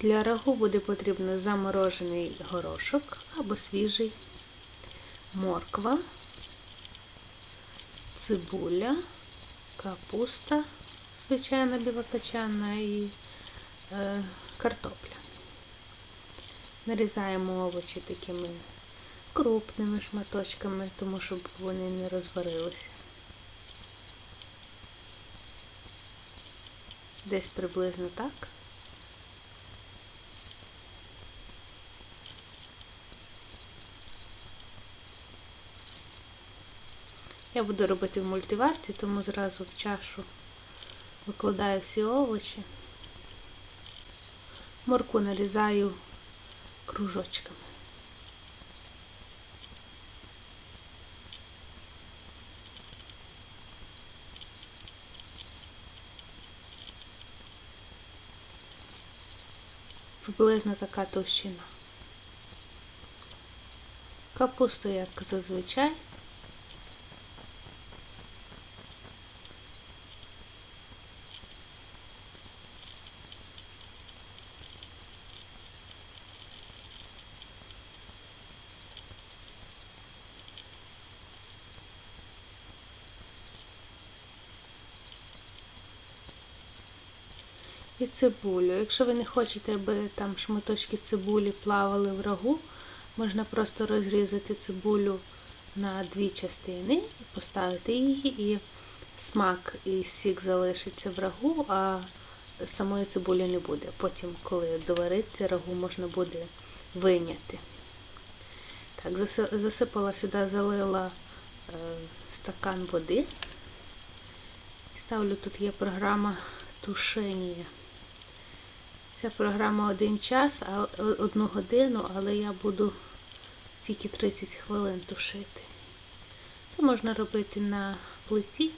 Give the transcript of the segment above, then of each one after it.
Для рагу буде потрібно заморожений горошок або свіжий, морква, цибуля, капуста, звичайна білокачана і е, картопля. Нарізаємо овочі такими крупними шматочками, тому щоб вони не розварилися. Десь приблизно так. Я буду робити в мультиварці, тому зразу в чашу викладаю всі овочі. Морку нарізаю кружочками. Приблизно така товщина. Капусту, як зазвичай. І цибулю. Якщо ви не хочете, аби там шматочки цибулі плавали в рагу, можна просто розрізати цибулю на дві частини поставити її, і смак і сік залишиться в рагу, а самої цибулі не буде. Потім, коли довариться, рагу можна буде виняти. Так, засипала сюди, залила е, стакан води. Ставлю, тут є програма тушення. Ця програма один час, одну годину, але я буду тільки 30 хвилин тушити. Це можна робити на плиті.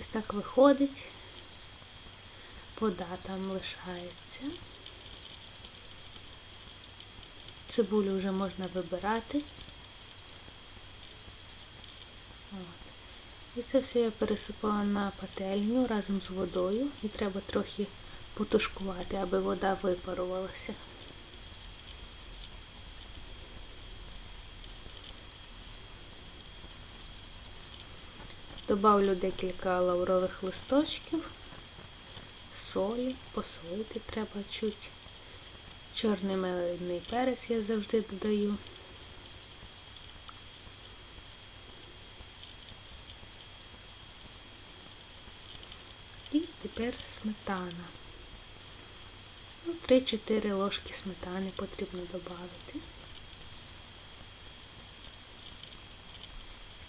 Ось так виходить. Вода там лишається. Цибулю вже можна вибирати. І це все я пересипала на пательню разом з водою. І треба трохи потушкувати, аби вода випарувалася. Добавлю декілька лаврових листочків, солі, посолити треба чуть. Чорний мелений перець я завжди додаю. І тепер сметана. Ну, 3-4 ложки сметани потрібно додати.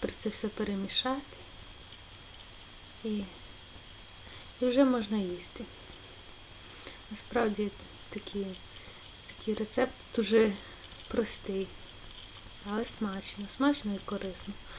При це все перемішати і, і вже можна їсти. Насправді такий, такий рецепт дуже простий, але смачно, смачно і корисно.